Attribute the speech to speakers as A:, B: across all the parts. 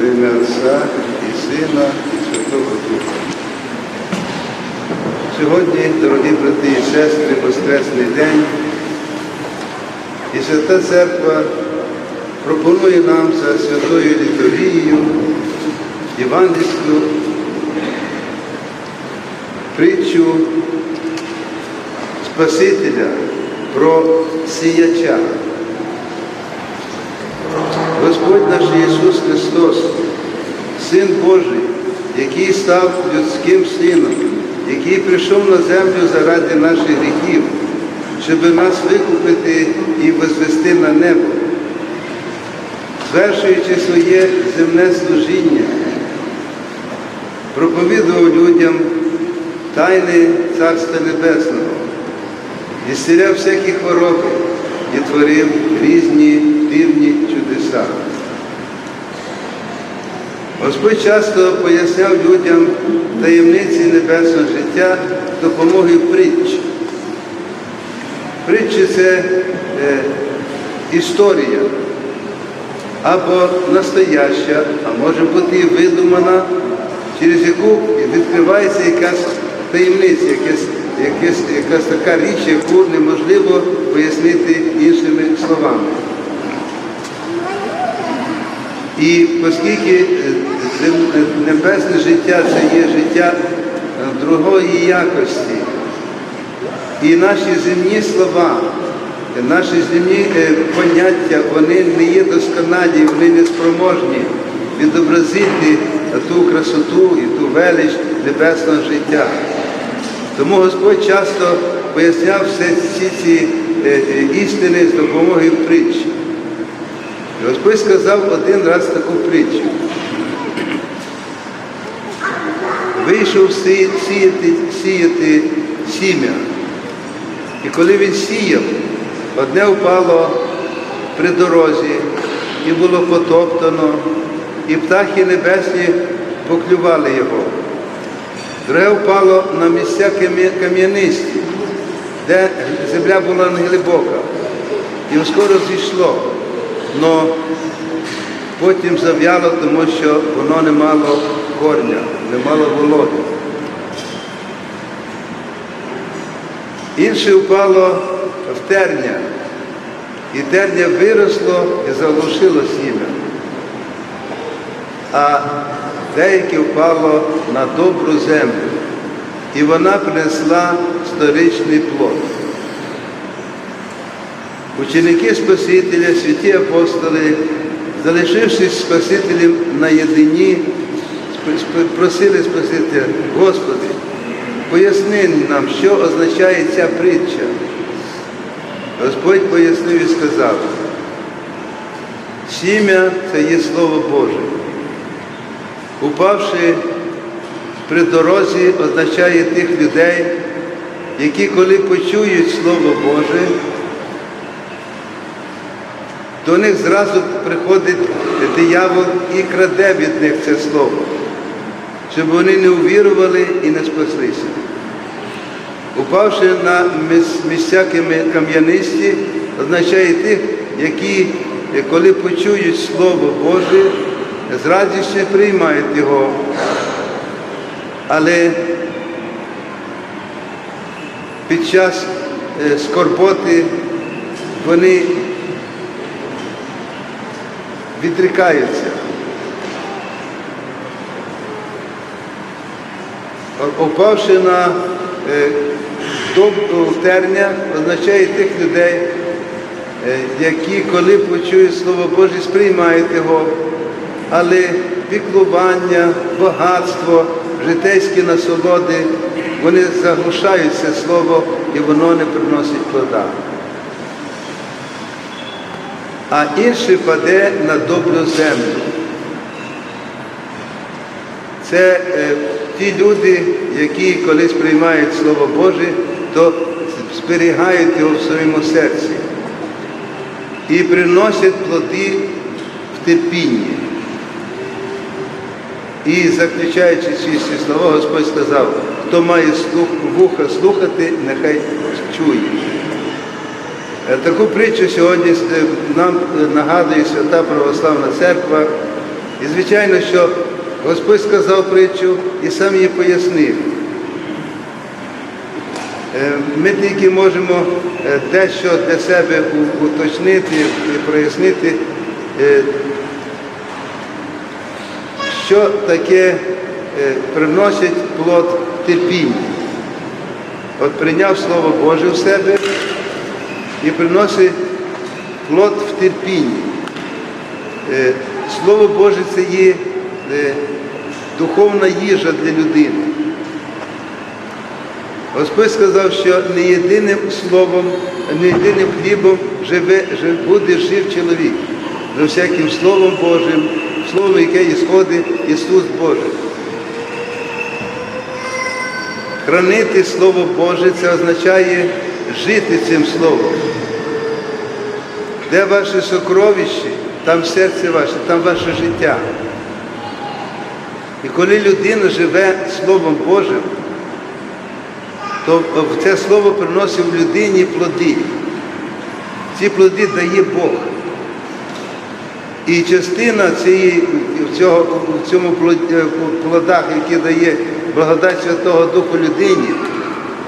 A: Ім'я Отця і Сина, і Святого Духа. Сьогодні, дорогі брати і сестри, Воскресний день, і Свята Церква пропонує нам за святою літургією євангельську притчу Спасителя про сіяча. Господь наш Ісус Христос, Син Божий, який став людським сином, який прийшов на землю заради наших гріхів, щоб нас викупити і возвести на небо, звершуючи своє земне служіння, проповідував людям тайни Царства Небесного, і всякі хвороби і творив різні дивні чудеса. Господь часто поясняв людям таємниці небесного життя з допомогою притч. Притчі це е, історія або настояща, а може бути і видумана, через яку відкривається якась таємниця, якась, якась, якась така річ, яку неможливо пояснити іншими словами. І оскільки е, небесне життя це є життя е, другої якості, і наші земні слова, е, наші земні поняття, вони не є досконалі, вони не спроможні відобразити ту красоту і ту велич небесного життя. Тому Господь часто поясняв всі ці істини з допомогою притч. І Господь сказав один раз таку притчу. Вийшов сіяти, сіяти сім'я. І коли він сіяв, одне впало при дорозі і було потоптано, і птахи небесні поклювали його. Друге впало на місця кам'я- кам'янисті, де земля була не глибока. І скоро зійшло. Но потім зав'яло, тому що воно не мало корня, не мало вологи. Інше впало в терня, і терня виросло і заглушило сім'я. А деяке впало на добру землю, і вона принесла сторичний плод. Ученики Спасителя, святі апостоли, залишившись Спасителем наєдині, просили Спасителя, Господи, поясни нам, що означає ця притча. Господь пояснив і сказав, сім'я це є Слово Боже. Упавши при дорозі, означає тих людей, які, коли почують Слово Боже, до них зразу приходить диявол і краде від них це слово, щоб вони не увірували і не спаслися. Упавши на міс- місця кам- кам'янисті, означає тих, які, коли почують Слово Боже, з радістю приймають його. Але під час е, скорботи вони відрікаються. О- Опавши на е, терня, означає тих людей, е, які, коли почують Слово Боже, сприймають його, але піклування, багатство, житейські насолоди, вони заглушають це слово і воно не приносить плода а інший паде на добру землю. Це е, ті люди, які колись приймають Слово Боже, то зберігають його в своєму серці і приносять плоди в терпінні. І заключаючи ці слова, Господь сказав, хто має слух, вуха слухати, нехай чує. Е, Таку притчу сьогодні е, нам е, нагадує Свята Православна Церква І звичайно, що Господь сказав притчу і сам її пояснив. Ми тільки можемо дещо для себе уточнити і прояснити, що таке приносить плод терпіння. От прийняв Слово Боже в себе і приносить плод в терпінні. Е, Слово Боже це є е, духовна їжа для людини. Господь сказав, що не єдиним словом, не єдиним хлібом живе, буде жив чоловік, за всяким Словом Божим, Словом, яке ісходить Ісус Божий. Хранити Слово Боже це означає жити цим Словом. Де ваші сокровищі, там серце ваше, там ваше життя. І коли людина живе Словом Божим, то це слово приносить в людині плоди. Ці плоди дає Бог. І частина цієї, цього, в цьому е, плодах, які дає благодать Святого Духу людині,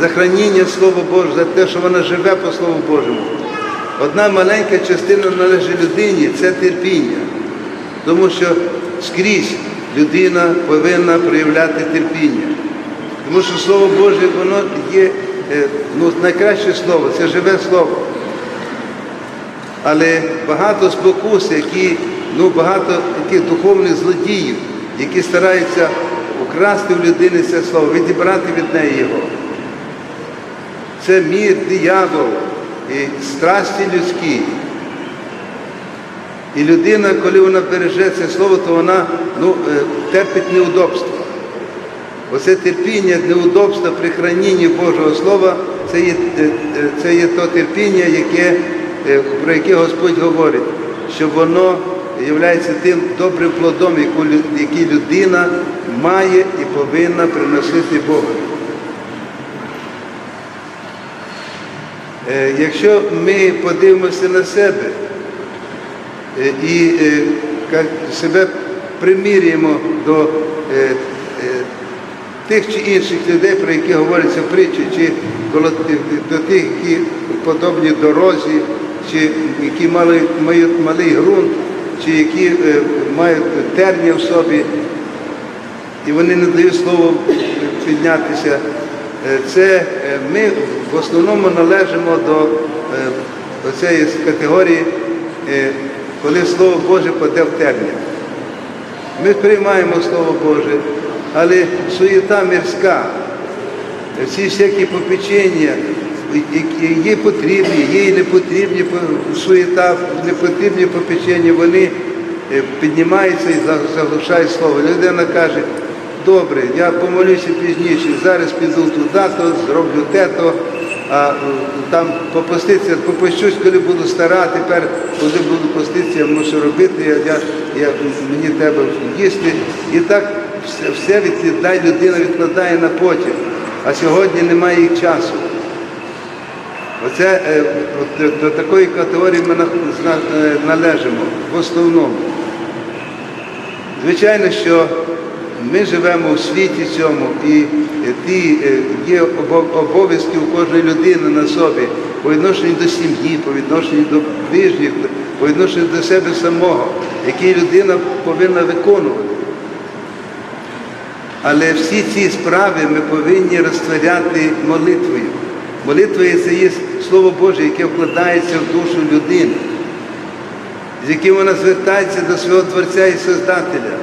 A: за храніння Слова Божого, за те, що вона живе по Слову Божому. Одна маленька частина належить людині це терпіння. Тому що скрізь людина повинна проявляти терпіння. Тому що Слово Боже, воно є е, ну, найкраще слово, це живе слово. Але багато спокус, які, ну, багато таких духовних злодіїв, які стараються украсти в людини це слово, відібрати від неї його. Це мір, диявол, і страсті людські. І людина, коли вона береже це слово, то вона ну, е, терпить неудобства. Оце терпіння, неудобства при хранінні Божого Слова, це є, е, е, це є то терпіння, яке, про яке Господь говорить, що воно є тим добрим плодом, який людина має і повинна приносити Богу. Якщо ми подивимося на себе е, і е, себе примірюємо до е, е, тих чи інших людей, про які говориться притчі, чи до тих, які подобні дорозі, чи які мають малий ґрунт, чи які е, мають терня в собі, і вони не дають слово піднятися. Е, Це е, ми в основному належимо до е, цієї категорії, коли Слово Боже паде в терня. Ми приймаємо Слово Боже, але суєта мирська, всі всякі попечення, є потрібні, і не потрібні суєта, не потрібні попечення, вони піднімаються і за- заглушають слово. Людина каже, добре, я помолюся пізніше, зараз піду туди, зроблю те, то, а е, там попуститися, попущусь, коли буду стара, тепер коли буду поститися, я мушу робити, я, я, я, мені треба їсти. І так все, все відкладає, людина відкладає на потім. А сьогодні немає їх часу. Оце е, до, до такої категорії ми е, належимо в основному. Звичайно, що ми живемо у світі цьому, і е, ті е, є обов'язки у кожної людини на собі по відношенню до сім'ї, по відношенню до ближніх, по відношенню до себе самого, які людина повинна виконувати. Але всі ці справи ми повинні розтворяти молитвою. Молитвою це є Слово Боже, яке вкладається в душу людини, з яким вона звертається до свого Творця і Создателя.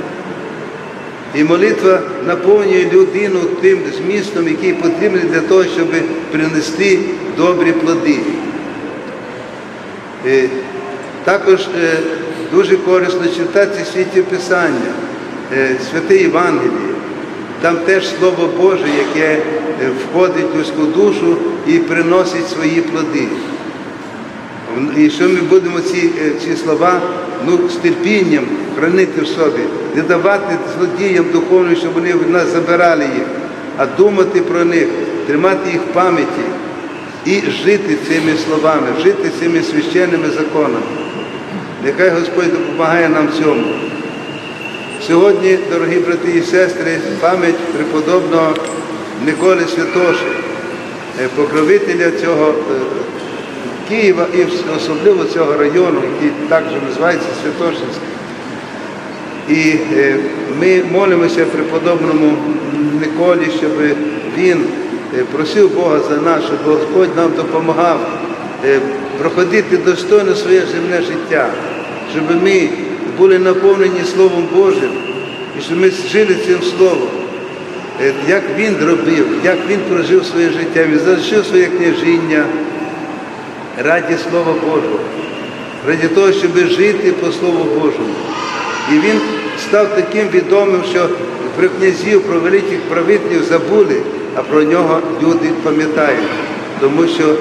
A: І молитва наповнює людину тим змістом, який потрібний для того, щоб принести добрі плоди. Е, Також е, дуже корисно читати святі Писання, е, святе Євангеліє. Там теж Слово Боже, яке входить в людську душу і приносить свої плоди. І що ми будемо ці, е, ці слова ну, з терпінням хранити в собі, не давати злодіям духовним, щоб вони в нас забирали їх, а думати про них, тримати їх в пам'яті і жити цими словами, жити цими священними законами. Нехай Господь допомагає нам цьому. Сьогодні, дорогі брати і сестри, пам'ять преподобного Миколи Святоши, е, покровителя цього е, Києва і особливо цього району, який також називається Святошинський. І е, ми молимося преподобному Николі, щоб він е, просив Бога за нас, щоб Господь нам допомагав е, проходити достойно своє земне життя, щоб ми були наповнені Словом Божим і щоб ми жили цим Словом. Як він робив, як він прожив своє життя, він залишив своє княжіння раді Слова Божого, раді того, щоб жити по Слову Божому. І він став таким відомим, що про князів, про великих правителів забули, а про нього люди пам'ятають. Тому що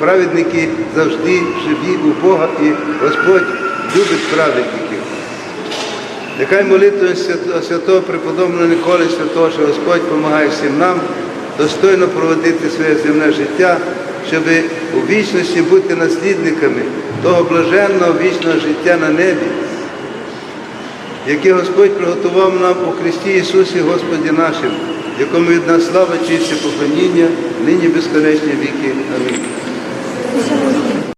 A: праведники завжди живі у Бога, і Господь любить праведників. Нехай свято- святого преподобного Николи Святого, що Господь допомагає всім нам достойно проводити своє земне життя, щоб у вічності бути наслідниками того блаженного вічного життя на небі, яке Господь приготував нам у Христі Ісусі Господі нашим, якому від нас слава, честь і поклоніння, нині безконечні віки. Амінь.